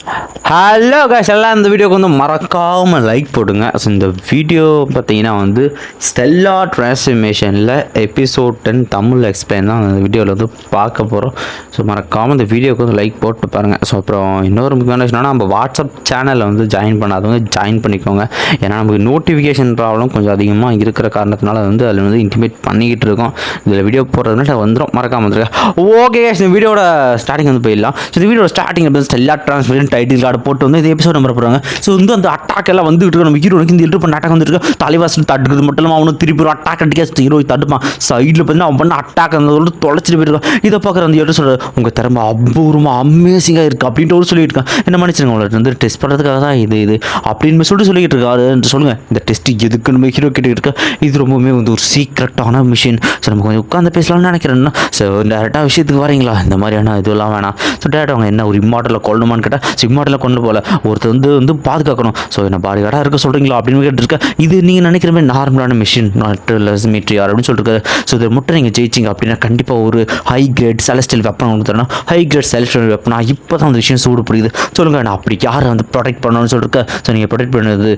Hello cash எல்லாம் இந்த வீடியோக்கு வந்து மறக்காமல் லைக் போடுங்க. ஸோ இந்த வீடியோ பார்த்தீங்கன்னா வந்து ஸ்டெல்லா டிரான்ஸ்ஃபர்மேஷனில் எபிசோட் டென் தமிழ் எக்ஸ்பிளைன் தான் அந்த வீடியோவில் வந்து பார்க்க போகிறோம் ஸோ மறக்காமல் இந்த வீடியோக்கு வந்து லைக் போட்டு பாருங்கள் ஸோ அப்புறம் இன்னொரு முக்கியமான விஷயம்னா நம்ம வாட்ஸ்அப் சேனலில் வந்து ஜாயின் பண்ணாதவங்க ஜாயின் பண்ணிக்கோங்க. ஏன்னா நமக்கு நோட்டிஃபிகேஷன் ப்ராப்ளம் கொஞ்சம் அதிகமாக இருக்கிற காரணத்தினால வந்து அதில் வந்து இன்டிமேட் பண்ணிக்கிட்டு இருக்கோம். இதில் வீடியோ போடுறதுனால வந்துடும் மறக்காமல் வந்துருக்கேன் ஓகே இந்த வீடியோட ஸ்டார்டிங் வந்து போயிடலாம். ஸோ இந்த வீடியோட ஸ்டார்டிங் வந்து ஸ்டெல்லா டிரான்ஸ்ஃபர் டைட்டில் கார்டு போட்டு வந்து இந்த எபிசோட் நம்பர் போகிறாங்க ஸோ வந்து அந்த அட்டாக் எல்லாம் வந்துட்டு இருக்கோம் நம்ம ஹீரோனுக்கு இந்த எட்டு பண்ண அட்டாக் வந்துருக்கு தலைவாசல் தடுக்கிறது மட்டும் இல்லாமல் அவனும் திருப்பி ஒரு அட்டாக் அடிக்க ஹீரோ தடுப்பான் சைடில் பார்த்தீங்கன்னா அவன் பண்ண அட்டாக் அந்த சொல்லிட்டு தொலைச்சிட்டு போயிருக்கான். இதை பார்க்குற அந்த எட்டு சொல்கிற உங்கள் திறமை அபூர்வமாக அமேசிங்காக இருக்குது அப்படின்ட்டு ஒரு சொல்லியிருக்கான் என்ன மன்னிச்சிருங்க உங்களை வந்து டெஸ்ட் பண்ணுறதுக்காக தான் இது இது அப்படின்னு சொல்லிட்டு சொல்லிட்டு இருக்காரு. சொல்லுங்கள் இந்த டெஸ்ட் எதுக்கு நம்ம ஹீரோ கிட்ட இருக்க? இது ரொம்பவுமே வந்து ஒரு சீக்ரெட்டான மிஷின் ஸோ நம்ம கொஞ்சம் உட்காந்து பேசலாம்னு நினைக்கிறேன்னா ஸோ டேரெக்டாக விஷயத்துக்கு வரீங்களா? இந்த மாதிரியான இதெல்லாம் வேணாம். ஸோ டேரக்டாக அவங்க என்ன ஒரு இம்மார்ட்டலில் கொள்ளணுமான்னு கேட்டால் ஸோ கொண்டு போகல ஒருத்தர் வந்து வந்து பாதுகாக்கணும். ஸோ என்ன பாடி கார்டாக இருக்க சொல்கிறீங்களா அப்படின்னு கேட்டுருக்கேன் இது நீங்கள் நினைக்கிற மாதிரி நார்மலான மிஷின் நாட் மீட்ரியார் அப்படின்னு சொல்லிருக்காரு. ஸோ இதை மட்டும் நீங்கள் ஜெயிச்சிங்க அப்படின்னா கண்டிப்பாக ஒரு ஹை கிரேட் செலஸ்டியல் வெப்பன் ஒன்று தரணும். ஹை கிரேட் செலஸ்டியல் வெப்பனா இப்போ தான் அந்த விஷயம் சூடு புரியுது சொல்லுங்கள் நான் அப்படி யாரை வந்து ப்ரொடெக்ட் பண்ணணும்னு சொல்லிருக்க? ஸோ நீங்கள் ப்ரொடெக்ட் பண்ணது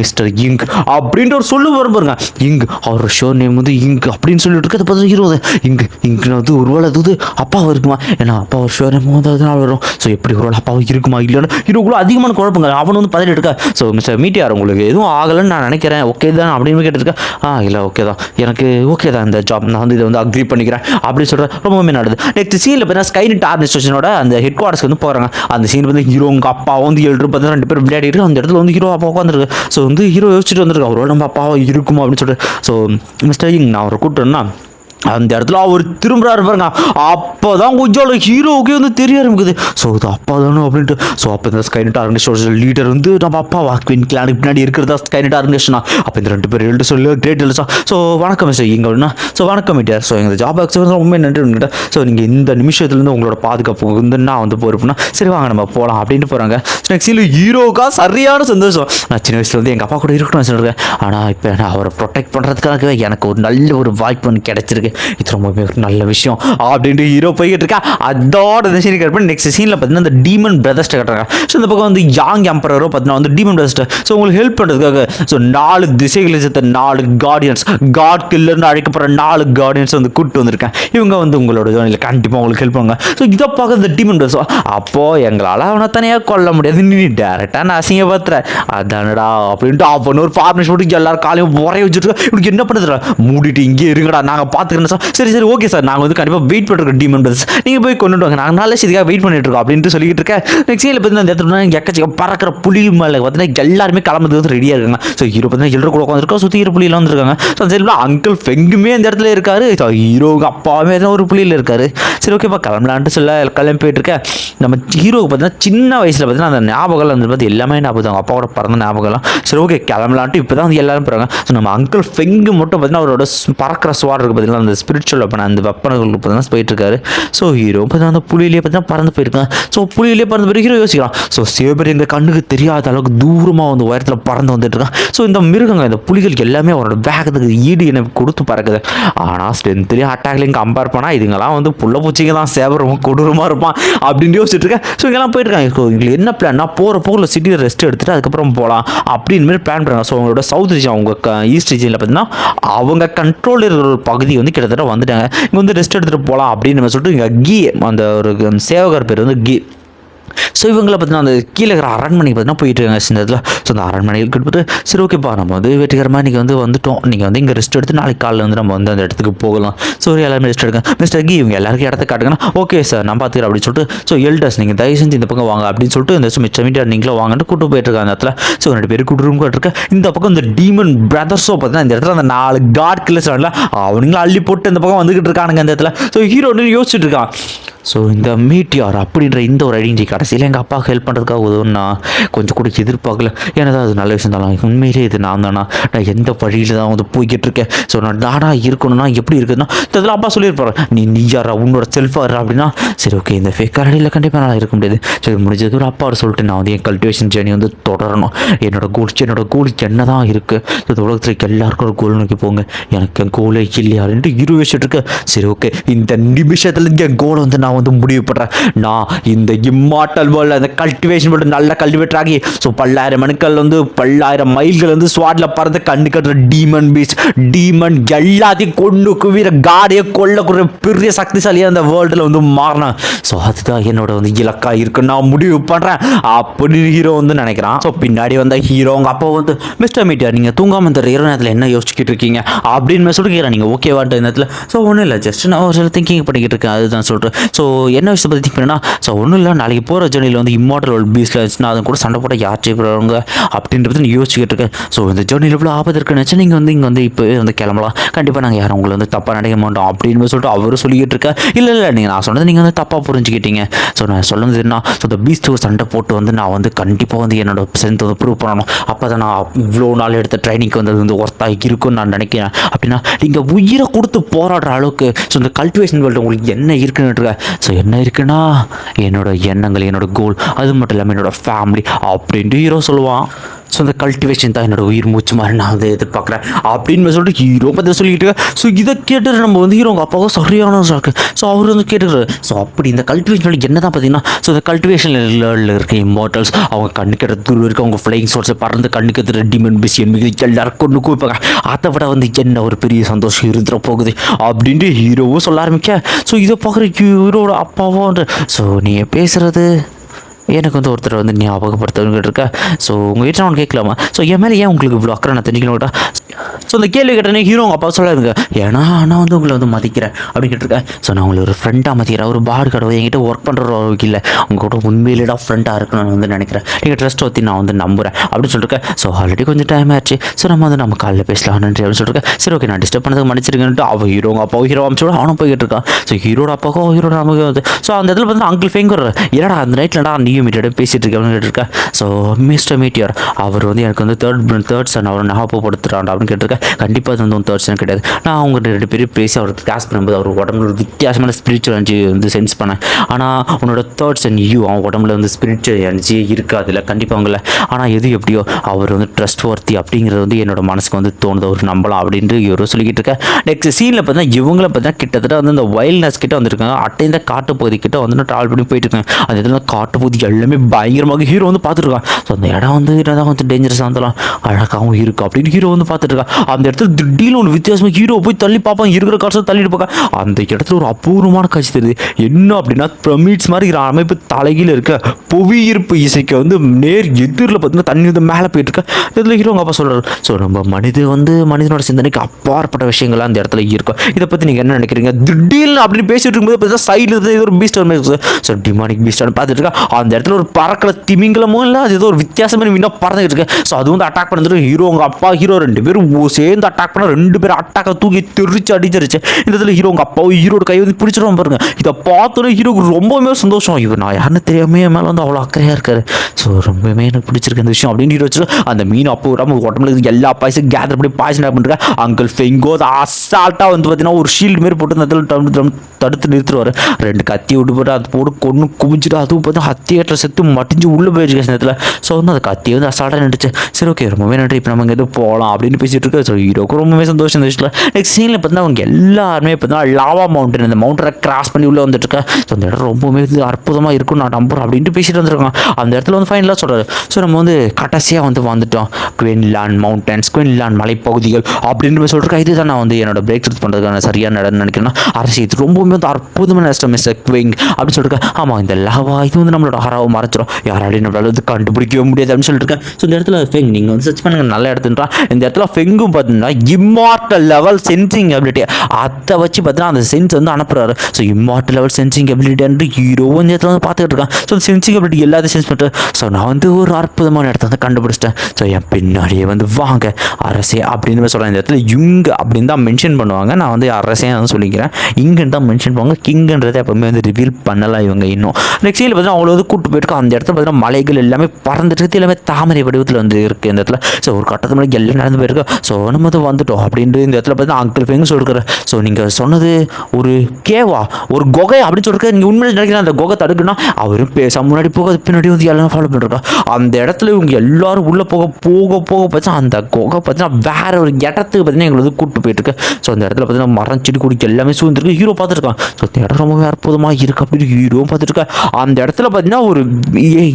மிஸ்டர் இங்க் அப்படின்ற ஒரு சொல்லு வரும் பாருங்க. இங்க் அவர் ஷோ நேம் வந்து இங்க் அப்படின்னு சொல்லிட்டு இருக்க அது பார்த்து ஹீரோ இங்க் இங்க்னா வந்து ஒருவேளை அது அப்பாவை இருக்குமா? ஏன்னா அப்பா ஒரு ஷோ நேம் வந்து அதனால வரும். ஸோ எப்படி ஒருவேளை அப்பாவும் இருக்குமா? இல்லைன்னு ஹீரோக்குள்ள அதிகமான குழப்பங்க அவன் வந்து பதறிட்டு இருக்கா ஸோ மிஸ்டர் மீட்டியார் உங்களுக்கு எதுவும் ஆகலைன்னு நான் நினைக்கிறேன். ஓகே தான் அப்படின்னு கேட்டிருக்கேன் ஆ இல்லை ஓகே தான். எனக்கு ஓகே தான் இந்த ஜாப் நான் வந்து இதை வந்து அக்ரி பண்ணிக்கிறேன். அப்படின்னு சொல்கிறேன் ரொம்பவுமே நடக்குது நெக்ஸ்ட் சீனில் பார்த்தீங்கன்னா ஸ்கைனட் ஆர்கனைசேஷனோட அந்த ஹெட் குவார்டர்ஸ்க்கு வந்து போகிறாங்க அந்த சீன் வந்து ஹீரோ உங்கள் அப்பா வந்து ஏழு பார்த்தீங்கன்னா ரெண்டு பேரும் விளையாடி இருக்கு. அந்த இடத்துல வந்து ஹீரோ அப்பா உட்காந்துருக்கு ஸோ வந்து ஹீரோ யோசிச்சுட்டு வந்திருக்கு அவரோட நம்ம அப்பாவா இருக்குமா அப்படின்னு சொல்லிட்டு ஸோ மிஸ்டர் நான் அவரை கூப்பிட்டேன்னா அந்த இடத்துல அவர் திரும்புறாரு பாருங்க. அப்போ தான் கொஞ்சம் ஹீரோவுக்கே வந்து தெரிய ஆரம்பிக்குது. ஸோ இது அப்பா தானே அப்படின்ட்டு. ஸோ அப்போ இந்த ஸ்கைனட் ஆர்கனைசேஷன் லீடர் வந்து நம்ம அப்பா வாக்வின் கிளானுக்கு பின்னாடி இருக்கிறதா ஸ்கைனட் ஆர்கனைசேஷனா அப்போ இந்த ரெண்டு பேர் ரெண்டு சொல்லி கிரேட் எழுசா ஸோ வணக்கம் சார் இங்கே அப்படின்னா ஸோ வணக்கம் மீட்டியார் ஸோ எங்கள் ஜாப் ஆக்சுவலாக ரொம்ப நன்றி உங்ககிட்ட. ஸோ நீங்கள் இந்த நிமிஷத்துலேருந்து உங்களோட பாதுகாப்பு வந்து நான் வந்து பொறுப்புனா சரி வாங்க நம்ம போகலாம் அப்படின்ட்டு போகிறாங்க நெக்ஸ்ட் சீனில் ஹீரோக்கா சரியான சந்தோஷம். நான் சின்ன வயசுல வந்து எங்கள் அப்பா கூட இருக்கணும்னு சொல்லிருக்கேன் ஆனால் இப்போ நான் அவரை ப்ரொடெக்ட் பண்ணுறதுக்காக எனக்கு ஒரு நல்ல ஒரு வாய்ப்பு ஒன்று கிடச்சிருக்கு. இது ரொம்பவே நல்ல விஷயம் அப்படின்ட்டு ஹீரோ போய்கிட்டு இருக்கா. அதோட இந்த சீன் கட் பண்ணி நெக்ஸ்ட் சீனில் பார்த்தீங்கன்னா இந்த டீமன் பிரதர்ஸ்ட்டை கட்டுறாங்க. ஸோ இந்த பக்கம் வந்து யாங் எம்பரரோ பார்த்தீங்கன்னா வந்து டீமன் பிரதர்ஸ்ட் ஸோ உங்களுக்கு ஹெல்ப் பண்ணுறதுக்காக ஸோ நாலு திசைகளை சேர்த்த நாலு கார்டியன்ஸ் காட் கில்லர்னு அழைக்கப்படுற நாலு கார்டியன்ஸ் வந்து கூப்பிட்டு வந்திருக்கேன். இவங்க வந்து உங்களோட ஜோனியில் கண்டிப்பாக உங்களுக்கு ஹெல்ப் பண்ணுவாங்க. ஸோ இதை பார்க்க இந்த டீமன் பிரதர்ஸ் அப்போது எங்களால் அவனை தனியாக கொல்ல முடியாது. நீ டேரெக்டாக நான் அசிங்கப்படுத்துற. அதானடா அப்படின்ட்டு அப்போ ஒரு ஃபார்மேஷன் போட்டு எல்லாரும் காலையும் உரைய வச்சுட்டு இவனுக்கு என்ன பண்ணுறா மூடிட்டு இங்கே இருங்கடா. நாங்கள் பார்த்து பார்த்துக்கிறேன் சார் சரி சரி ஓகே சார் நாங்கள் வந்து கண்டிப்பாக வெயிட் பண்ணிருக்கோம் டீமன் பிரதர்ஸ் நீங்கள் போய் கொண்டுட்டு வாங்க. நாங்கள் நாலு இதுக்காக வெயிட் பண்ணிட்டு இருக்கோம் அப்படின்ட்டு சொல்லிட்டு இருக்கேன். நெக்ஸ்ட் சீனில் பார்த்தீங்கன்னா அந்த இடத்துல எக்கச்சக்க பறக்கிற புலி மேலே பார்த்தீங்கன்னா எல்லாருமே கிளம்புறது ரெடியாக இருக்காங்க. ஸோ ஹீரோ பார்த்தீங்கன்னா எல்லோரும் கூட உட்காந்துருக்கோம் சுற்றி இரு புள்ளியில் வந்துருக்காங்க. ஸோ அந்த சைடில் அங்கிள் ஃபெங்குமே அந்த இடத்துல இருக்காரு. ஸோ ஹீரோவுக்கு அப்பாவே தான் ஒரு புள்ளியில் இருக்காரு. சரி ஓகேப்பா கிளம்பலான்ட்டு சொல்ல கிளம்பி போயிட்டு இருக்கேன். நம்ம ஹீரோவுக்கு பார்த்தீங்கன்னா சின்ன வயசில் பார்த்தீங்கன்னா அந்த ஞாபகம் வந்து பார்த்து எல்லாமே ஞாபகம் அவங்க அப்பாவோட பிறந்த ஞாபகம்லாம். சரி ஓகே கிளம்பலான்ட்டு இப்போ தான் வந்து எல்லாரும் போகிறாங்க ஸோ நம்ம அங்கிள் ஃபெங்கு மட்டும் பார்த்தீங்கன்னா அவரோட பறக்கிற ஸ்வாட் இருக்குது பார்த்தீங்கன்னா அந்த ஸ்பிரிச்சுவல் வெப்பன் அந்த வெப்பனுக்கு பார்த்தீங்கன்னா போயிட்டு இருக்காரு. ஸோ ஹீரோ பார்த்தீங்கன்னா அந்த புலியிலே பார்த்தீங்கன்னா பறந்து போயிருக்காங்க. ஸோ புலியிலே பறந்து போய் ஹீரோ யோசிக்கலாம். ஸோ சிவபெரிய எங்கள் கண்ணுக்கு தெரியாத அளவுக்கு தூரமாக வந்து உயரத்தில் பறந்து வந்துட்டு இருக்கான். ஸோ இந்த மிருகங்கள் இந்த புலிகள் எல்லாமே அவரோட வேகத்துக்கு ஈடு எனக்கு கொடுத்து பறக்குது. ஆனால் ஸ்ட்ரென்த்லேயும் அட்டாக்லையும் கம்பேர் பண்ணால் இதுங்கெல்லாம் வந்து புள்ள பூச்சிங்க தான் சேவை கொடூரமாக இருப்பான். அப்படின்னு யோசிச்சுட்டு இருக்கேன் ஸோ இங்கெல்லாம் போயிருக்காங்க ஸோ எங்களுக்கு என்ன பிளான்னா போகிற போகிற சிட்டியில் ரெஸ்ட் எடுத்துட்டு அதுக்கப்புறம் போகலாம் அப்படின்னு மாதிரி பிளான் பண்ணுறாங்க ஸோ அவங்களோட சவுத் ரீஜன் அவங்க ஈஸ்ட் ரீஜனில் பார்த்தீங்கன்னா அவங்க கண்ட்ரோல் இருக்கிற ஒரு பகுதி வந்து கிட்டத்தட்ட வந்துட்டாங்க. இங்கே வந்து ரெஸ்ட் எடுத்துகிட்டு போகலாம் அப்படின்னு நம்ம சொல்லிட்டு இங்கே கீ அந்த ஒரு சேவகர் பேர் வந்து கீ. ஸோ இவங்களை பார்த்தீங்கன்னா அந்த கீழே இருக்கிற அரண்மனைக்கு பார்த்தீங்கன்னா போயிட்டு இருக்காங்க சின்ன இடத்துல ஸோ அந்த அரண்மனைக்கு கிட்டத்தட்ட சரி ஓகேப்பா நம்ம வந்து வெற்றிகரமாக நீங்கள் வந்து வந்துட்டோம். நீங்கள் வந்து இங்கே ரெஸ்ட் எடுத்து நாளைக்கு காலையில் வந்து நம்ம வந்து அந்த இடத்துக்கு போகலாம். ஸோ எல்லாருமே ரெஸ்ட் எடுக்க மிஸ்டர் கி இவங்க எல்லாருக்கும் இடத்த காட்டுங்கன்னா ஓகே சார் நான் பார்த்துக்கிறேன் அப்படின்னு சொல்லிட்டு ஸோ எல்டர்ஸ் நீங்கள் தயவு செஞ்சு இந்த பக்கம் வாங்க அப்படின்னு சொல்லிட்டு இந்த மிச்ச மீட்டர் நீங்களும் வாங்கன்னு கூட்டு போயிட்டு இருக்காங்க அந்த இடத்துல. ஸோ ரெண்டு பேர் கூட்டு ரூம் இருக்க இந்த பக்கம் இந்த டீமன் பிரதர்ஸோ பார்த்தீங்கன்னா இந்த இடத்துல அந்த நாலு காட் கில்லர்ஸ் அவனுங்களும் அள்ளி போட்டு இந்த பக்கம் வந்துக்கிட்டு இருக்கானுங்க அந்த இடத்துல. ஸோ ஹீரோ வந்து யோசிச்சுட்டு இருக்கான். ஸோ இந்த மீட்டியார் அப்படின்ற இந்த ஒரு ஐடென்டி கடைசியில் எங்கள் அப்பாவுக்கு ஹெல்ப் பண்ணுறதுக்காக உதவுன்னா கொஞ்சம் கூட எதிர்பார்க்கல. ஏன்னா அது நல்ல விஷயம் தான்? உண்மையிலே இது நான் தானா? நான் எந்த வழியில் தான் வந்து போய்கிட்டு இருக்கேன்? ஸோ நான் நானாக இருக்கணும்னா எப்படி இருக்குதுன்னா இதெல்லாம் அப்பா சொல்லியிருப்பாரு. நீ நீ யாரா? உன்னோட செல்ஃபாரா அப்படின்னா சரி ஓகே இந்த ஃபேக் கரடியில் கண்டிப்பாக நான் இருக்க முடியாது. சரி முடிஞ்சது ஒரு அப்பா சொல்லிட்டு நான் வந்து என் கல்டிவேஷன் ஜேர்னி வந்து தொடரணும். என்னோட கோல்ஸ் என்னோட கோல் என்ன தான் இருக்குது இந்த உலகத்தில் எல்லாருக்கும் ஒரு கோல் நோக்கி போங்க. எனக்கு என் கோலே இல்லையா? அப்படின்ட்டு இரு வச்சுட்டு இருக்க. சரி ஓகே இந்த நிமிஷத்துலேருந்து என் கோலை வந்து நான் வந்து முடிவு பண்ணுறேன் நான் இந்த இம்மாட்டல் வேர்ல்டு அந்த கல்டிவேஷன் வேர்ல்டு நல்ல கல்டிவேட்டர் ஆகி ஸோ பல்லாயிரம் மணுக்கள் வந்து பல்லாயிரம் மைல்கள் வந்து ஸ்வாட்ல பறந்து கண்ணு கட்டுற டீமன் பீச் டீமன் எல்லாத்தையும் கொண்டு குவிற காடியை கொள்ளக்கூடிய பெரிய சக்திசாலியாக அந்த வேர்ல்டில் வந்து மாறினேன் ஸோ அதுதான் என்னோட வந்து இலக்கா இருக்குன்னு நான் முடிவு பண்ணுறேன் அப்படின்னு ஹீரோ வந்து நினைக்கிறான். ஸோ பின்னாடி வந்த ஹீரோ அவங்க அப்போ வந்து மிஸ்டர் மீட்டியா நீங்கள் தூங்காமல் இந்த இரவு நேரத்தில் என்ன யோசிச்சுக்கிட்டு இருக்கீங்க? அப்படின்னு சொல்லிட்டு கேட்குறேன் நீங்கள் ஓகேவான்ற நேரத்தில். ஸோ ஒன்றும் இல்லை. ஜஸ்ட் நான் ஒரு சில திங்கிங் பண்ணிக்கிட்டு இருக்கேன். அதுதான் சொல்கிறேன் ஸோ என்ன விஷயத்தை பற்றி திங்க் பண்ணா ஸோ ஒன்றும் இல்லை நாளைக்கு போகிற ஜேர்னியில் வந்து இம்மார்டல் ஒரு பீஸில் இருந்துச்சுன்னா அதன் கூட சண்டை போட யார் ஜெயிக்கிறவங்க அப்படின்றத நான் யோசிச்சுக்கிட்டு இருக்கேன் ஸோ இந்த ஜேர்னியில் இவ்வளோ ஆபத்து இருக்குன்னு நினச்சா நீங்கள் வந்து இங்கே வந்து இப்போ வந்து கிளம்பலாம். கண்டிப்பாக நாங்கள் யாரும் உங்களை வந்து தப்பாக நினைக்க மாட்டோம் அப்படின்னு சொல்லிட்டு அவரும் சொல்லிக்கிட்டு இருக்கேன் இல்லை இல்லை நீங்கள் நான் சொன்னது நீங்கள் வந்து தப்பாக புரிஞ்சுக்கிட்டீங்க. ஸோ நான் சொல்லுறது என்ன ஸோ இந்த பீஸ்ட்டு சண்டை போட்டு வந்து நான் வந்து கண்டிப்பாக வந்து என்னோட ஸ்ட்ரென்த் வந்து ப்ரூவ் பண்ணணும். அப்போ தான் நான் இவ்வளோ நாள் எடுத்த ட்ரைனிங்க்கு வந்து அது வந்து ஒர்த்தாக இருக்கும்னு நான் நினைக்கிறேன். அப்படின்னா நீங்கள் உயிரை கொடுத்து போராடுற அளவுக்கு ஸோ இந்த கல்டிவேஷன் வேர்ல்டு உங்களுக்கு என்ன இருக்குன்னு இருக்க ஸோ என்ன இருக்குன்னா என்னோட எண்ணங்கள் என்னோட கோல் அது மட்டும் இல்லாமல் என்னோட ஃபேமிலி அப்படின்ட்டு ஹீரோ சொல்லுவான். ஸோ அந்த கல்டிவேஷன் தான் என்னோட உயிர் மூச்சு மாதிரி நான் வந்து எதிர்பார்க்குறேன். அப்படின்னு சொல்லிட்டு ஹீரோ பற்றி சொல்லிக்கிட்டு ஸோ இதை கேட்டுட்டு நம்ம வந்து ஹீரோ உங்கள் அப்பாவும் சரியான ஷாக்கு ஸோ அவர் வந்து கேட்டுக்கிறாரு. ஸோ அப்படி இந்த கல்டிவேஷன் என்ன தான் பார்த்தீங்கன்னா ஸோ இந்த கல்டிவேஷன் இருக்க இம்மோட்டல்ஸ் அவங்க கண்ணுக்கு எடுத்து தூரம் இருக்க. அவங்க ஃப்ளைங் சோர்ஸை பறந்து கண்ணுக்கு எடுத்து டிமன் பிசி என்மிகள் எல்லாரும் கொண்டு கூப்பாங்க அதை விட வந்து என்ன ஒரு பெரிய சந்தோஷம் இருந்துட போகுது அப்படின்ட்டு ஹீரோவும் சொல்ல ஆரம்பிக்க. ஸோ இதை பார்க்குற ஹீரோட அப்பாவும் ஸோ நீங்கள் பேசுகிறது எனக்கு வந்து ஒருத்தர் வந்து ஞாபகப்படுத்தவங்க இருக்கா. ஸோ உங்கள் வீட்டில் அவன் கேட்கலாமா ஸோ என் மேலே ஏன் உங்களுக்கு இவ்வளோ அக்கறை? நான் தெரிஞ்சுக்கணும் ஸோ இந்த கேள்வி கேட்டனே ஹீரோ உங்கள் அப்பா சொல்லாதுங்க ஏன்னா நான் வந்து உங்களை வந்து மதிக்கிறேன். அப்படின்னு கேட்டிருக்கேன். ஸோ நான் உங்களை ஒரு ஃப்ரெண்டாக மதிக்கிறேன். ஒரு பாடு கடவுள் என்கிட்ட ஒர்க் பண்ணுற அளவுக்கு இல்லை உங்கள் கூட உண்மையிலேடா ஃப்ரெண்டாக இருக்கணும்னு வந்து நினைக்கிறேன். நீங்கள் ட்ரஸ்ட் ஊற்றி நான் வந்து நம்புகிறேன் அப்படின்னு சொல்லிருக்கேன். ஸோ ஆல்ரெடி கொஞ்சம் டைம் ஆச்சு. ஸோ நம்ம வந்து நம்ம காலையில் பேசலாம் நன்றி அப்படின்னு சொல்லிருக்கேன். சரி ஓகே நான் டிஸ்டர்ப் பண்ணதுக்கு மன்னிச்சிருக்கேன்ட்டு அவள் ஹீரோ உங்கள் அப்பா ஹீரோ அமைச்சோட அவனும் போய்கிட்டு இருக்கான். ஸோ ஹீரோட அப்பாவுக்கும் ஹீரோட நமக்கு வந்து ஸோ அந்த இடத்துல வந்து அங்கிள் ஃபேங்கர் என்னடா அந்த நைட்லடா நீயும் மீட்டியோட பேசிகிட்டு இருக்கேன் கேட்டிருக்கேன். ஸோ மிஸ்டர் மீட்டியர் அவர் வந்து எனக்கு வந்து தேர்ட் தேர்ட் சன் அவர் ஞாபகப்படுத்துகிறான் அப்படின்னு கேட்டிருக்கேன். கண்டிப்பாக அது வந்து தேர்ட் சன் கிடையாது. நான் அவங்க ரெண்டு பேரும் பேசி அவர் கிளாஸ் பண்ணும்போது அவர் உடம்புல ஒரு வித்தியாசமான ஸ்பிரிச்சுவல் எனர்ஜி வந்து சென்ஸ் பண்ணேன். ஆனால் உன்னோட தேர்ட்ஸ் அண்ட் யூ அவன் உடம்புல வந்து ஸ்பிரிச்சுவல் எனர்ஜி இருக்காது இல்லை? கண்டிப்பாக அவங்கள ஆனால் எது எப்படியோ அவர் வந்து ட்ரஸ்ட் ஒர்த்தி அப்படிங்கிறது வந்து என்னோட மனசுக்கு வந்து தோணுது. அவர் நம்பலாம் அப்படின்ட்டு இவரும் சொல்லிக்கிட்டு இருக்கேன் நெக்ஸ்ட் சீனில் பார்த்தா இவங்கள பார்த்தா கிட்டத்தட்ட வந்து இந்த வைல்ட்னஸ் கிட்ட வந்திருக்காங்க. அட்டைந்த காட்டுப்பகுதி கிட்ட வந்து ட்ராவல் பண்ணி போயிட்டு இருக்கேன் அந்த இடத்துல காட்டுப்பகுதி எல்லாமே பயங்கரமாக ஹீரோ வந்து பார்த்துருக்கான் ஸோ அந்த இடம் வந்து என்னதான் வந்து டேஞ்சரஸாக இருந்தாலும் அழகாகவும் இருக்கும் அப்படின்னு ஹீரோ வந்து பார்த்துட்டு இருக்கான் அந்த இடத்துல திடீர்னு ஒரு வித்தியாசமாக ஹீரோ போய் தள்ளி பார்ப்பான். இருக்கிற காசை தள்ளிட்டு பார்க்க அந்த இடத்துல ஒரு அபூர்வமான காட்சி தெரியுது. என்ன அப்படின்னா பிரமிட்ஸ் மாதிரி இருக்கிற அமைப்பு தலைகீழ இருக்க புவியீர்ப்பு இசைக்கு வந்து நேர் எதிரில் பார்த்தீங்கன்னா தண்ணி வந்து மேலே போயிட்டு இருக்க. இதில் ஹீரோ அவங்க அப்பா சொல்கிறார் ஸோ நம்ம மனித வந்து மனிதனோட சிந்தனைக்கு அப்பாற்பட்ட விஷயங்கள் அந்த இடத்துல இருக்கும். இதை பற்றி நீங்கள் என்ன நினைக்கிறீங்க? திடீர்னு அப்படின்னு பேசிட்டு இருக்கும்போது பார்த்தா சைடில் இருந்து ஏதோ ஒரு பீஸ்ட் இருக்குது ஸோ டிமானிக் பீஸ்டான்னு பார்த்துட்டு இருக்கா? அந்த இடத்துல ஒரு பறக்கிற திமிங்கலமோ இல்லை அது ஏதோ ஒரு வித்தியாசமான மீனாக பறந்துட்டு இருக்கு. ஸோ அது வந்து அட்டாக் பண்ணிட்டு ஹீரோ உங்கள் அப்பா ஹீரோ ரெண்டு பேரும் ஓ- சேர்ந்து அட்டாக் பண்ண ரெண்டு பேரும் அட்டாக்கை தூக்கி தெரிச்சு அடிச்சிருச்சு இந்த இடத்துல ஹீரோ உங்கள் அப்பாவும் ஹீரோட கை வந்து பிடிச்சிடும் பாருங்க. இதை பார்த்தோன்னே ஹீரோக்கு ரொம்பவுமே சந்தோஷம். இவர் நான் யாருன்னு தெரியாம என் மேலே வந்து அவ்வளோ அக்கறையாக இருக்காரு. ஸோ ரொம்பவுமே எனக்கு பிடிச்சிருக்கு இந்த விஷயம் அப்படின்னு ஹீரோ வச்சு அந்த மீன் அப்போ விடாமல் உடம்புல எல்லா பாய்ஸும் கேதர் பண்ணி பாய்ச்சன் பண்ணுறாங்க அங்கிள் ஃபெங்கோ அசால்ட்டாக வந்து பார்த்தீங்கன்னா ஒரு ஷீல்டு மாரி போட்டு அந்த இடத்துல தடுத்து நிறுத்துருவார் ரெண்டு கத்தி விட்டு போட்டு அது போட்டு கொண்டு குமிச்சிட்டு அதுவும் பார்த்தீங்கன்னா ஹத்தியேற்ற செத்து மட்டிஞ்சு உள்ளே போயிடுச்சு நேரத்தில் ஸோ வந்து அந்த கத்தி வந்து அசால்ட்டாக நின்றுச்சு. சரி ஓகே ரொம்பவே நன்றி. இப்போ நம்ம இங்கே எதுவும் போகலாம் அப்படின்னு பேசிட்டு இருக்க ஸோ ஹீரோக்கு ரொம்பவே சந்தோஷம் இந்த நெக்ஸ்ட் சீனில் பார்த்தீங்கன்னா அவங்க எல்லாருமே பார்த்தீங்கன்னா லாவா மவுண்டன் அந்த மவுண்டனை கிராஸ் பண்ணி உள்ளே வந்துட்டு ஸோ அந்த இடம் ரொம்பவே இது அற்புதமாக இருக்கும் நான் நம்புறேன் அப்படின்ட்டு பேசிட்டு வந்திருக்கான். அந்த இடத்துல வந்து ஃபைனலாக சொல்கிறாரு ஸோ நம்ம வந்து கடைசியாக வந்து வந்துட்டோம். குவின்லாண்ட் மவுண்டன்ஸ் குவின்லாண்ட் மலைப்பகுதிகள் அப்படின்னு சொல்கிறேன் இதுதான் நான் வந்து என்னோட பிரேக் த்ரூ பண்ணுறதுக்கான சரியான இடம்னு நினைக்கிறேன்னா அரசு இது ரொம்பவுமே வந்து அற்புதமான இஷ்டம் மிஸ்டர் குவிங் அப்படின்னு சொல்லிட்டு ஆமாம் இந்த லாவா இது வந்து நம்மளோட ஹராவை மறைச்சிடும் யாராலையும் நம்மளால வந்து கண்டுபிடிக்கவே முடியாது அப்படின்னு சொல்லிட்டு இருக்கேன் ஸோ இந்த இடத்துல ஃபெங் நீங்கள் வந்து சர்ச் பண்ணுங்க நல்ல இடத்துன்றா. இந்த இடத்துல எங்கும் பார்த்தீங்கன்னா இம்மார்டல் லெவல் சென்சிங் அபிலிட்டி அதை வச்சு பார்த்தீங்கன்னா அந்த சென்ஸ் வந்து அனுப்புறாரு. ஸோ இம்மார்டல் லெவல் சென்சிங் அபிலிட்டின்ட்டு ஹீரோ நேரத்தில் வந்து பார்த்துக்கிட்டு இருக்கான். ஸோ சென்சிங் அபிலிட்டி எல்லாத்தையும் சென்ஸ் பண்ணிட்டு ஸோ நான் வந்து ஒரு அற்புதமான இடத்த வந்து கண்டுபிடிச்சிட்டேன். ஸோ என் பின்னாடியே வந்து வாங்க அரசே அப்படின்னு சொல்கிறேன் இந்த இடத்துல யுங் அப்படின்னு தான் மென்ஷன் பண்ணுவாங்க. நான் வந்து அரசே வந்து சொல்லிக்கிறேன். இங்கன்னு தான் மென்ஷன் பண்ணுவாங்க. கிங்குன்றதை எப்பவுமே வந்து ரிவீல் பண்ணலாம் இவங்க இன்னும். நெக்ஸ்ட் சீனில் பார்த்தீங்கன்னா அவ்வளோ வந்து கூட்டு போயிருக்கோம் அந்த இடத்துல பார்த்தீங்கன்னா மலைகள் எல்லாமே பறந்துட்டு எல்லாமே தாமரை வடிவத்தில் வந்து இருக்குது இந்த இடத்துல. ஸோ ஒரு கட்டத்து மலைக்கு எல்லாம் நடந்து போயிருக்கு. ஸோ நம்ம வந்து வந்துட்டோம் அப்படின்ட்டு இந்த இடத்துல பார்த்து அங்கிள் ஃபெங் சொல்லிருக்காரு ஸோ நீங்கள் சொன்னது ஒரு கேவா ஒரு குகை அப்படின்னு சொல்லிருக்க நீங்கள் உண்மையில நினைக்கிறேன் அந்த குகை தடுக்குன்னா அவரும் பேச முன்னாடி போக பின்னாடி வந்து எல்லாம் ஃபாலோ பண்ணிருக்கா அந்த இடத்துல இவங்க எல்லாரும் உள்ளே போக போக போக பார்த்தா அந்த குகை பார்த்தீங்கன்னா வேற ஒரு இடத்துக்கு பார்த்தீங்கன்னா எங்களை வந்து கூப்பிட்டு போயிட்டுருக்கு. ஸோ அந்த இடத்துல பார்த்தீங்கன்னா மரம் செடி குடிக்க எல்லாமே சூழ்ந்துருக்கு. ஹீரோ பார்த்துருக்கான். ஸோ இந்த இடம் ரொம்பவே அற்புதமாக இருக்குது அப்படின்னு ஹீரோவும் பார்த்துருக்கா. அந்த இடத்துல பார்த்தீங்கன்னா ஒரு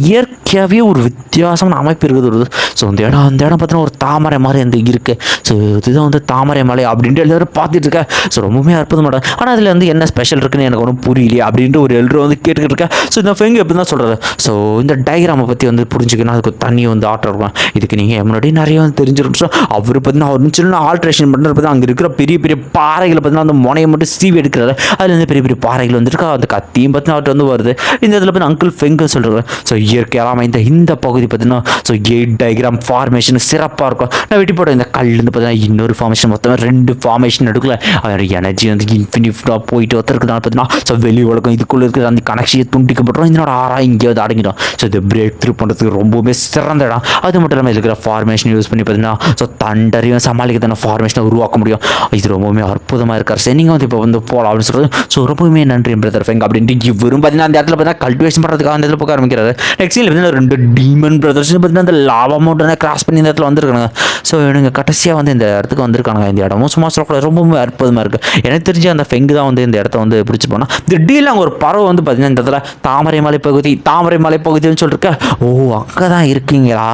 இயற்கையாகவே ஒரு வித்தியாசமான அமைப்பு இருக்குது. ஒரு ஸோ அந்த இடம் அந்த இடம் பார்த்தீங்கன்னா ஒரு தாமரை மாதிரி அந்த இருக்கு. ஸோ இதுதான் வந்து தாமரை மலை அப்படின்ட்டு எல்லோரும் பார்த்துட்டு இருக்கேன் ஸோ ரொம்பவுமே அற்புதமாக ஆனால் அதில் வந்து என்ன ஸ்பெஷல் இருக்குன்னு எனக்கு ஒன்றும் புரியலையே அப்படின்ட்டு ஒரு எல்லோரும் வந்து கேட்டுக்கிட்டு இருக்கேன் ஸோ இந்த ஃபெங்கு எப்படி தான் சொல்கிறது ஸோ இந்த டயக்ராமை பற்றி வந்து புரிஞ்சுக்கணும். அதுக்கு தண்ணி வந்து ஆட்டம் இருக்கும். இதுக்கு நீங்கள் முன்னாடி நிறைய வந்து தெரிஞ்சிருக்கும். ஸோ அவர் பார்த்தீங்கன்னா அவர் சின்ன ஆல்ட்ரேஷன் பண்ணுறது பார்த்தா அங்கே இருக்கிற பெரிய பெரிய பாறைகளை பார்த்தீங்கன்னா அந்த முனையை மட்டும் சீவி எடுக்கிறாரு. அதில் பெரிய பெரிய பாறைகள் வந்துருக்கா? அந்த கத்தியும் பார்த்தீங்கன்னா அவர்கிட்ட வந்து வருது. இந்த இடத்துல பார்த்தீங்கன்னா அங்கிள் ஃபெங்கு சொல்கிறாரு ஸோ இயற்கையாக இந்த இந்த பகுதி பார்த்தீங்கன்னா ஸோ எயிட் டயக்ராம் ஃபார்மேஷன் சிறப்பாக இருக்கும். நான் வெட்டி போட இந்த கல்லுன்னு பார்த்தீங்கன்னா இன்னொரு ஃபார்மேஷன் மொத்தமாக ரெண்டு ஃபார்மேஷன் எடுக்கல அதோட எனர்ஜி வந்து இன்ஃபினிட்டாக போயிட்டு ஒருத்தருக்குதான் பார்த்தீங்கன்னா ஸோ வெளி உலகம் இதுக்குள்ளே இருக்கிற அந்த கனெக்ஷனை துண்டிக்கப்பட்டுரும். இதனோட ஆறா இங்கே வந்து அடங்கிடும். ஸோ இது பிரேக் த்ரூ பண்ணுறதுக்கு ரொம்பவுமே சிறந்த இடம். அது மட்டும் இல்லாமல் இருக்கிற ஃபார்மேஷன் யூஸ் பண்ணி பார்த்தீங்கன்னா ஸோ தண்டரையும் சமாளிக்கிறதான ஃபார்மேஷனை உருவாக்க முடியும். இது ரொம்பவுமே அற்புதமாக இருக்கார். சரி நீங்கள் வந்து இப்போ வந்து போகலாம் அப்படின்னு சொல்கிறது ஸோ ரொம்பவுமே நன்றி பிரதர் ஃபெங் அப்படின்ட்டு இவரும் பார்த்தீங்கன்னா அந்த இடத்துல பார்த்தீங்கன்னா கல்டிவேஷன் பண்ணுறதுக்காக அந்த இடத்துல போக ஆரம்பிக்கிறாரு. நெக்ஸ்ட் பார்த்தீங்கன்னா ரெண்டு டீமன் பிரதர்ஸ் பார்த்தீங்கன்னா அந்த லாவா மவுண்டனை கிராஸ் பண்ணி இந்த இடத்துல வந்துருக்காங்க ஸோ இவனுங்க கடைசியாக வந்து இந்த இடத்துக்கு வந்திருக்காங்க இந்த இடமும் சும்மா சொல்லக்கூடாது ரொம்பவுமே அற்புதமாக இருக்குது எனக்கு தெரிஞ்சு அந்த ஃபெங்கு தான் வந்து இந்த இடத்த வந்து பிடிச்சி போனால் திடீர்னு அங்கே ஒரு பறவை வந்து பார்த்தீங்கன்னா இந்த இடத்துல தாமரை மலை பகுதி தாமரை மலை பகுதின்னு சொல்லிருக்க. ஓ அங்கே தான் இருக்கீங்களா?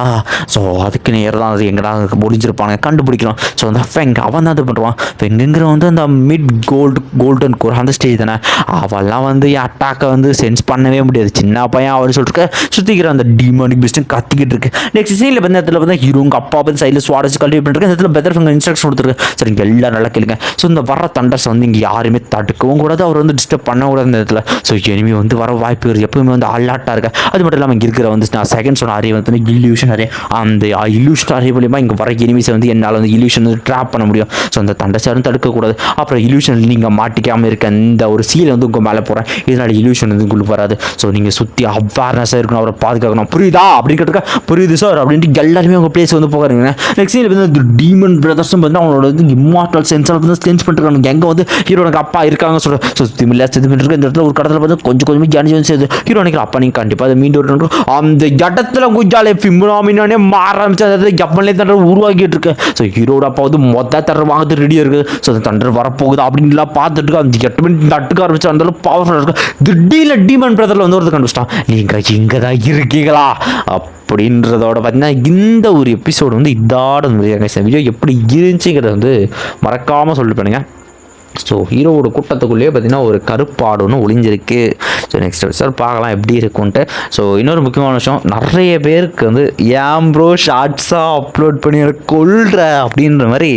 ஸோ அதுக்கு நேர் தான் அது எங்கடா முடிஞ்சிருப்பாங்க கண்டுபிடிக்கலாம் ஸோ அந்த ஃபெங் அவன் தான் இது பண்ணுவான். ஃபெங்குங்கிற வந்து அந்த மிட் கோல்டு கோல்டன் கோர் அந்த ஸ்டேஜ் தானே. அவெல்லாம் வந்து என் அட்டாக்கை வந்து சென்ஸ் பண்ணவே முடியாது. சின்ன பையன் அவர் சொல்லிருக்க. சுற்றிக்கிற அந்த டிமானிக் பிஸ்டன் கத்திக்கிட்டு இருக்கு. நெக்ஸ்ட் சீனில் வந்து இடத்துல வந்து ஹீரோங்க அப்பா வந்து சைடில் சுவாரஸ் கல்வி பண்ணிருக்கு இந்த இடத்துல பெதர் ஃபிங்கர் இன்ஸ்ட்ரக்ஷன் கொடுத்துருக்கு. சரி இங்கே எல்லாம் நல்லா கேளுங்க. ஸோ இந்த வர தண்டர்ஸ் வந்து இங்கே யாருமே தடுக்கவும் கூடாது. அவர் வந்து டிஸ்டர்ப் பண்ணக்கூடாது இந்த இடத்துல. ஸோ எனிமே வந்து வர வாய்ப்பு இருக்குது எப்பவுமே வந்து அல்லாட்டாக இருக்கு. அது மட்டும் இல்லாமல் இங்கே இருக்கிற வந்து நான் செகண்ட் சொன்ன அறிவு வந்து இல்யூஷன் அறிய அந்த இல்யூஷன் அறிவு மூலயமா இங்கே வர எனிமிஸை வந்து என்னால் வந்து இல்யூஷன் வந்து ட்ராப் பண்ண முடியும். ஸோ அந்த தண்டர்ஸாரும் தடுக்கக்கூடாது. அப்புறம் இல்யூஷன் நீங்கள் மாட்டிக்காமல் இருக்க இந்த ஒரு சீலை வந்து உங்கள் மேலே போகிறேன் இதனால் இல்யூஷன் வந்து உங்களுக்கு வராது. ஸோ நீங்கள் சுற்றி அவேர்னஸாக இருக்கணும். அவரை பாதுகாக்கணும். புரியுதா? அப்படின்னு கேட்டுக்க புரியுது சார் அப்படின்ட்டு எல்லாருமே உங்கள் பிளேஸ் வந்து போகிறாங்க நெக்ஸ்ட் சீனில் வந்து டீமன் பிரதர்ஸும் பார்த்தீங்கன்னா அவங்களோட வந்து இம்மார்டல் சென்ஸால் வந்து சென்ஸ் பண்ணிருக்காங்க எங்கே வந்து ஹீரோனுக்கு அப்பா இருக்காங்க சொல்ல ஸோ திமில்லா செது பண்ணிருக்கு இந்த இடத்துல ஒரு கடத்தில் பார்த்து கொஞ்சம் கொஞ்சமாக ஜானி ஜோன் செய்யுது ஹீரோனுக்கு அப்பா நீங்கள் கண்டிப்பாக அதை மீண்டும் வரணும். அந்த இடத்துல குஜாலே ஃபிம்னாமினானே மாற ஆரம்பிச்சு அந்த ஜப்பன்லேயே தண்டர் உருவாக்கிட்டு இருக்கேன் ஸோ ஹீரோட அப்பா வந்து மொத்த தண்டர் வாங்கிறது ரெடியாக இருக்குது. ஸோ அந்த தண்டர் வரப்போகுது அப்படின்லாம் பார்த்துட்டு இருக்கு. அந்த எட்டு மணி தட்டுக்க ஆரம்பிச்சு அந்த அளவுக்கு பவர்ஃபுல்லாக இருக்கு. திடீர்னு டீமன் பிரதரில் வந்து ஒருத்தர் கண்டுபிடிச்சிட்டான். நீங்கள் இங்கே தான் இருக்கீங்களா? அப்படின்றதோட பார்த்தீங்கன்னா இந்த ஒரு எபிசோடு வந்து இதோட இந்த வீடியோ எப்படி இருந்துச்சுங்கிறத வந்து மறக்காமல் சொல்லிட்டு ஸோ ஹீரோவோட கூட்டத்துக்குள்ளேயே பார்த்தீங்கன்னா ஒரு கருப்பாடு ஒன்று ஒளிஞ்சிருக்கு. ஸோ நெக்ஸ்ட் எபிசோட் பார்க்கலாம் எப்படி இருக்கும்ன்ட்டு. ஸோ இன்னொரு முக்கியமான விஷயம் நிறைய பேருக்கு வந்து ஏன் ப்ரோ ஷார்ட்ஸாக அப்லோட் பண்ணி எனக்கு கொள்ற அப்படின்ற மாதிரி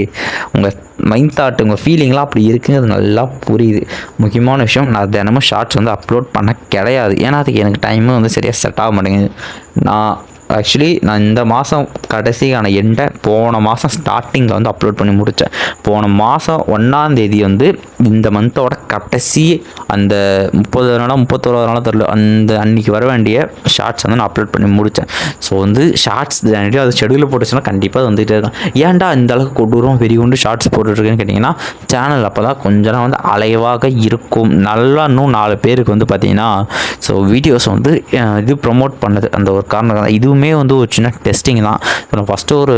உங்கள் மைண்ட் தாட் உங்கள் ஃபீலிங்லாம் அப்படி இருக்குங்கிறது நல்லா புரியுது. முக்கியமான விஷயம் நான் தினமும் ஷார்ட்ஸ் வந்து அப்லோட் பண்ண கிடையாது. ஏன்னா அதுக்கு எனக்கு டைமும் வந்து சரியாக செட் ஆக மாட்டேங்குது. நான் ஆக்சுவலி நான் இந்த மாதம் கடைசியான எண்டை போன மாதம் ஸ்டார்டிங்கில் வந்து அப்லோட் பண்ணி முடித்தேன் போன மாதம் ஒன்றாந்தேதி வந்து இந்த மந்தோட கடைசி அந்த முப்பது நாளாக முப்பத்தோராது நாளாக தெரில அந்த அன்றைக்கி வர வேண்டிய ஷார்ட்ஸ் வந்து நான் அப்லோட் பண்ணி முடித்தேன் ஸோ வந்து ஷார்ட்ஸ் அது ஷெடியூலில் போட்டுச்சுன்னா கண்டிப்பாக அது வந்துகிட்டே இருக்கும். ஏன்டா இந்த அளவுக்கு கொடூரம் வெறி கொண்டு ஷார்ட்ஸ் போட்டுட்ருக்கேன்னு கேட்டிங்கன்னா சேனல் அப்போ தான் கொஞ்ச நாள் வந்து அலைவாக இருக்கும். நல்லா இன்னும் நாலு பேருக்கு வந்து பார்த்தீங்கன்னா ஸோ வீடியோஸ் வந்து இது ப்ரொமோட் பண்ணது. அந்த ஒரு காரணம் தான். எல்லாமே வந்து ஒரு சின்ன டெஸ்டிங் தான். இப்போ நான் ஃபஸ்ட்டு ஒரு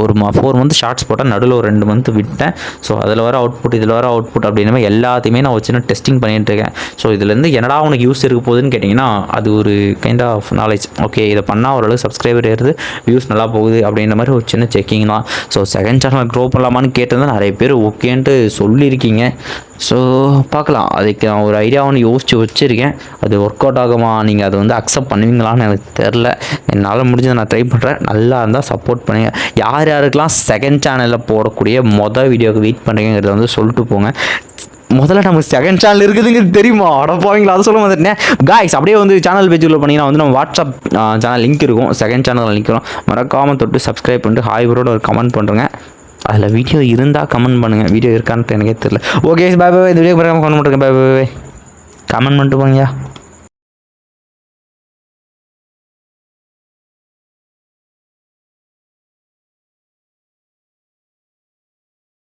ஒரு மா ஃபோர் மந்த் ஷார்ட்ஸ் போட்டால் நடுவில் ஒரு ரெண்டு மந்த் விட்டேன். ஸோ அதில் வர அவுட்புட் இதில் வர அவுட்புட் அப்படின்ற எல்லாத்தையுமே நான் ஒரு சின்ன டெஸ்டிங் பண்ணிட்டு இருக்கேன். ஸோ இதுலேருந்து என்னடா உனக்கு யூஸ் இருக்க போகுதுன்னு கேட்டிங்கன்னா அது ஒரு கைண்ட் ஆஃப் நாலேஜ் ஓகே இதை பண்ணால் ஓரளவு சப்ஸ்கிரைபர் ஏறுது வியூஸ் நல்லா போகுது அப்படின்ற மாதிரி ஒரு சின்ன செக்கிங் தான். ஸோ செகண்ட் சேனல் க்ரோ பண்ணலாமான்னு கேட்டிருந்தா நிறைய பேர் ஓகேன்ட்டு சொல்லியிருக்கீங்க. ஸோ பார்க்கலாம். அதுக்கு நான் ஒரு ஐடியா ஒன்று யோசித்து வச்சுருக்கேன். அது ஒர்க் அவுட் ஆகுமா? நீங்கள் அதை வந்து அக்செப்ட் பண்ணுவீங்களான்னு எனக்கு தெரில என்னால் முடிஞ்சதை நான் ட்ரை பண்ணுறேன் நல்லா இருந்தால் சப்போர்ட் பண்ணுங்கள் யார் யாருக்கெல்லாம் செகண்ட் சேனலில் போடக்கூடிய மொதல் வீடியோக்கு வெயிட் பண்ணுறீங்கிறத வந்து சொல்லிட்டு போங்க. முதல்ல நம்ம செகண்ட் சேனல் இருக்குதுங்கிறது தெரியுமா? அடப்பாவீங்களா அதை சொல்ல வந்துட்டேன். காய்ஸ் அப்படியே வந்து சேனல் பேஜுக்குள்ள பண்ணிங்கன்னா வந்து நம்ம வாட்ஸ்அப் சேனல் லிங்க் இருக்கும். செகண்ட் சேனல் லிங்க் இருக்கும் மறக்காமல் தொட்டு சப்ஸ்கிரைப் பண்ணிட்டு ஹாய் ப்ரோட ஒரு கமெண்ட் பண்ணுறேங்க அதில் வீடியோ இருந்தால் கமெண்ட் பண்ணுங்கள் வீடியோ இருக்கான்ட்டு எனக்கே தெரியல. ஓகே பாய் பாய் இந்த வீடியோ கமெண்ட் பண்ணுறேன் பாய் பாய் கமெண்ட் பண்ணிட்டு போங்கயா